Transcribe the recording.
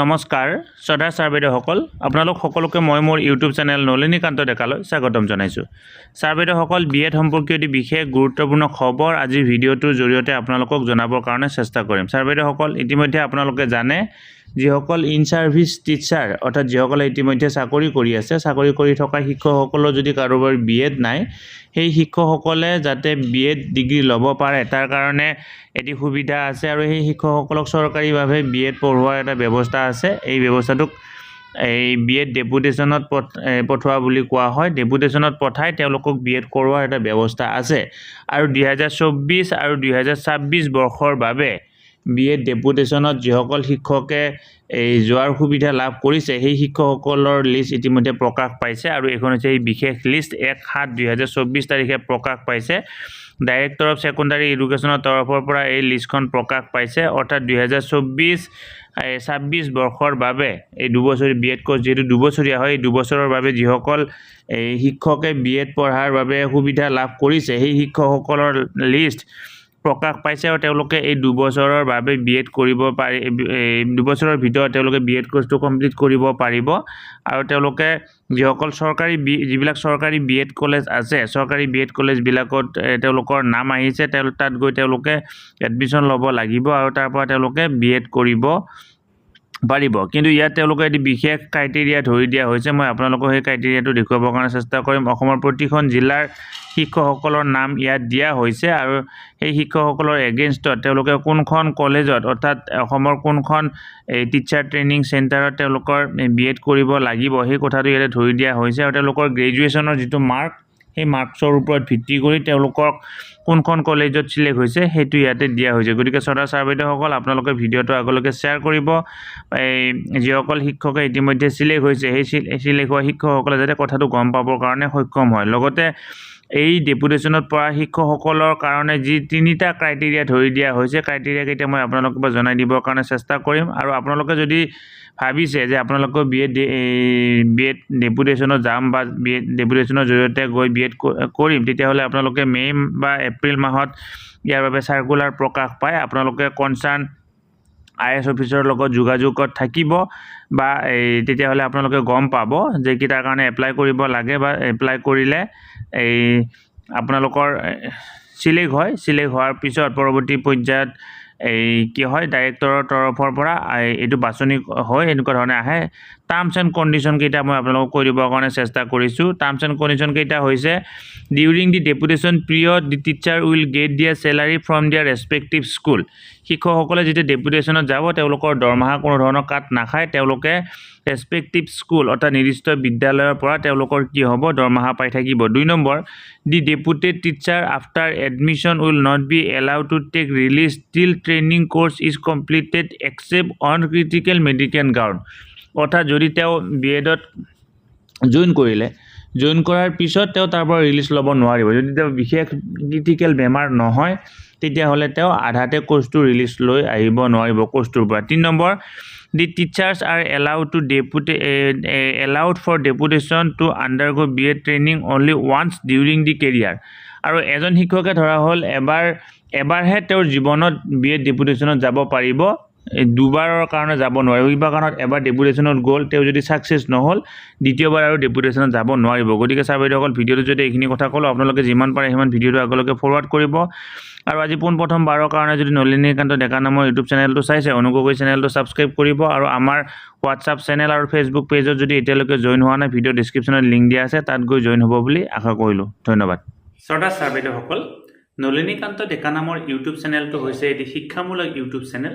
নমস্কাৰ শ্ৰদ্ধা ছাৰ বাইদেউসকল আপোনালোক সকলোকে মই মোৰ ইউটিউব চেনেল নলিনীকান্ত ডেকালৈ স্বাগতম জনাইছোঁ। ছাৰ বাইদেউসকল বি এড সম্পৰ্কীয় এটি বিশেষ গুৰুত্বপূৰ্ণ খবৰ আজিৰ ভিডিঅ'টোৰ জৰিয়তে আপোনালোকক জনাবৰ কাৰণে চেষ্টা কৰিম। ছাৰ বাইদেউসকল ইতিমধ্যে আপোনালোকে জানে যিসকল ইন ছাৰ্ভিচ টিচাৰ অৰ্থাৎ যিসকলে ইতিমধ্যে চাকৰি কৰি আছে চাকৰি কৰি থকা শিক্ষকসকলৰ যদি কাৰোবাৰ বি এড নাই সেই শিক্ষকসকলে যাতে বি এড ডিগ্ৰী ল'ব পাৰে তাৰ কাৰণে এটি সুবিধা আছে আৰু সেই শিক্ষকসকলক চৰকাৰীভাৱে বি এড পঢ়োৱাৰ এটা ব্যৱস্থা আছে। এই ব্যৱস্থাটোক এই বি এড ডেপুটেশ্যনত পঠ পঠোৱা বুলি কোৱা হয়। ডেপুটেশ্যনত পঠাই তেওঁলোকক বি এড কৰোৱাৰ এটা ব্যৱস্থা আছে। আৰু দুহেজাৰ চৌব্বিছ আৰু দুহেজাৰ ছাব্বিছ বৰ্ষৰ বাবে বি এড ডেপুটেশ্যনত যিসকল শিক্ষকে, এই যোৱাৰ সুবিধা লাভ কৰিছে, সেই শিক্ষকসকলৰ লিষ্ট ইতিমধ্যে প্ৰকাশ পাইছে আৰু এইখন হৈছে এই বিশেষ লিষ্ট এক সাত দুহেজাৰ চৌব্বিছ তাৰিখে প্ৰকাশ পাইছে। ডাইৰেক্টৰ অফ ছেকেণ্ডাৰী এডুকেশ্যনৰ তৰফৰ পৰা এই লিষ্টখন প্ৰকাশ পাইছে, অৰ্থাৎ দুহেজাৰ চৌব্বিছ ছাব্বিছ বৰ্ষৰ বাবে, এই দুবছৰী বি এড কৰ্চ যিহেতু দুবছৰীয়া হয়, এই দুবছৰৰ বাবে যিসকল, এই শিক্ষকে বি এড পঢ়াৰ বাবে সুবিধা লাভ কৰিছে, সেই শিক্ষকসকলৰ লিষ্ট প্ৰকাশ পাইছে আৰু তেওঁলোকে এই দুবছৰৰ বাবে বি এড কৰিব পাৰি দুবছৰৰ ভিতৰত তেওঁলোকে বি এড কৰ্চটো কমপ্লিট কৰিব পাৰিব। আৰু তেওঁলোকে যিসকল চৰকাৰী বি যিবিলাক চৰকাৰী বি এড কলেজ আছে চৰকাৰী বি এড কলেজবিলাকত তেওঁলোকৰ নাম আহিছে তেওঁ তাত গৈ তেওঁলোকে এডমিশ্যন ল'ব লাগিব আৰু তাৰ পৰা তেওঁলোকে বি এড কৰিব। পাৰিব। কিন্তু ইয়াত তেওঁলোকে এটি বিশেষ ক্ৰাইটেৰিয়া ধৰি দিয়া হৈছে। মই আপোনালোকক সেই ক্ৰাইটেৰিয়াটো দেখুৱাবৰ কাৰণে চেষ্টা কৰিম। অসমৰ প্ৰতিখন জিলাৰ শিক্ষকসকলৰ নাম ইয়াত দিয়া হৈছে আৰু সেই শিক্ষকসকলৰ এগেইনষ্টত তেওঁলোকে কোনখন কলেজত অৰ্থাৎ অসমৰ কোনখন এই টিচাৰ ট্ৰেইনিং চেণ্টাৰত তেওঁলোকৰ বি এড কৰিব লাগিব সেই কথাটো ইয়াতে ধৰি দিয়া হৈছে। আৰু তেওঁলোকৰ গ্ৰেজুৱেশ্যনৰ যিটো মাৰ্ক সেই মাৰ্কছৰ ওপৰত ভিত্তি কৰি তেওঁলোকক কোনখন কলেজত চিলেক্ট হৈছে, সেইটো ইয়াতে দিয়া হৈছে। গতিকে শ্ৰদ্ধা ছাৰ বাইদেউসকল, আপোনালোকে ভিডিঅ'টো আগলৈকে শ্বেয়াৰ কৰিব। এই যিসকল শিক্ষকে ইতিমধ্যে চিলেক্ট হৈছে, সেই চিলেক্ট হোৱা শিক্ষকসকলে যাতে কথাটো গম পাবৰ কাৰণে সক্ষম হয়। লগতে এই ডেপুটেশ্যনত পৰা শিক্ষকসকলৰ কাৰণে যি তিনিটা ক্ৰাইটেৰিয়া ধৰি দিয়া হৈছে ক্ৰাইটেৰিয়াকেইটা মই আপোনালোকৰ পৰা জনাই দিবৰ কাৰণে চেষ্টা কৰিম। আৰু আপোনালোকে যদি ভাবিছে যে আপোনালোকৰ বি এড বি এড ডেপুটেশ্যনত যাম বা বি এড ডেপুটেশ্যনৰ জৰিয়তে গৈ বি এড কৰিম তেতিয়াহ'লে আপোনালোকে মে' বা এপ্ৰিল মাহত ইয়াৰ বাবে চাৰ্কুলাৰ প্ৰকাশ পায়। আপোনালোকে কনচাৰ্ণ আই এছ অফিচৰ লগত যোগাযোগত থাকিব বা এই তেতিয়াহ'লে আপোনালোকে গম পাব যে কি তাৰ কাৰণে এপ্লাই কৰিব লাগে বা এপ্লাই কৰিলে এই আপোনালোকৰ চিলেক্ট হয়। চিলেক্ট হোৱাৰ পিছত পৰৱৰ্তী পৰ্যায়ত এই কি হয় ডাইৰেক্টৰৰ তৰফৰ পৰা এই- এইটো বাছনি হয় এনেকুৱা ধৰণে আহে। টাৰ্মছ এণ্ড কণ্ডিশ্যনকেইটা মই আপোনালোকক কৈ দিবৰ কাৰণে চেষ্টা কৰিছোঁ। টাৰ্মছ এণ্ড কণ্ডিশ্যনকেইটা হৈছে during the deputation period the teacher will get their salary from their respective school শিক্ষকসকলে যেতিয়া ডেপুটেশ্যনত যাব তেওঁলোকৰ দৰমহা কোনো ধৰণৰ কাট নাখায়। তেওঁলোকে ৰেচপেক্টিভ স্কুল অৰ্থাৎ নিৰ্দিষ্ট বিদ্যালয়ৰ পৰা তেওঁলোকৰ কি হ'ব, দৰমহা পাই থাকিব। দুই number the deputed teacher after admission will not be allow to take release till training course is completed except on critical medical ground অৰ্থাৎ যদি তেওঁ বি এডত জইন কৰিলে জইন কৰাৰ পিছত তেওঁ তাৰ ৰিলিজ ল'ব নোৱাৰিব। যদি তেওঁ বিশেষ ক্ৰিটিকেল বেমাৰ নহয় তেতিয়াহ'লে তেওঁ আধাতে কোৰ্চটো ৰিলিজ লৈ আহিব নোৱাৰিব কোৰ্চটোৰ পৰা। তিনি number the teachers are allowed to depute allowed for deputation to undergo' B Ed training only once during the career আৰু এজন শিক্ষকে ধৰা হ'ল এবাৰ এবাৰহে তেওঁৰ জীৱনত বি এড ডেপুটেশ্যনত যাব পাৰিব। এই দুবাৰৰ কাৰণে যাব নোৱাৰিব। কিবা কাৰণত এবাৰ ডেপুটেশ্যনত গ'ল, তেওঁ যদি ছাকচেছ নহ'ল, দ্বিতীয়বাৰ আৰু ডেপুটেশ্যনত যাব নোৱাৰিব। গতিকে ছাৰ বাইদেউসকল ভিডিঅ'টো যদি এইখিনি কথা ক'লোঁ, আপোনালোকে যিমান পাৰে সিমান ভিডিঅ'টো আগলৈকে ফৰৱাৰ্ড কৰিব। আৰু আজি পোনপ্ৰথমবাৰৰ কাৰণে যদি নলিনীকান্ত ডেকা নামৰ ইউটিউব চেনেলটো চাইছে, অনুগ্ৰহ কৰি চেনেলটো ছাবস্ক্ৰাইব কৰিব। আৰু আমাৰ হোৱাটছআপ চেনেল আৰু ফেচবুক পেজত যদি এতিয়ালৈকে জইন হোৱা নাই ভিডিঅ' ডিছক্ৰিপশ্যনত লিংক দিয়া আছে, তাত গৈ জইন হ'ব বুলি আশা কৰিলোঁ। ধন্যবাদ। শ্ৰদ্ধা ছাৰ বাইদেউসকল নলিনীকান্ত ডেকা নামৰ ইউটিউব চেনেলটো হৈছে এটি শিক্ষামূলক ইউটিউব চেনেল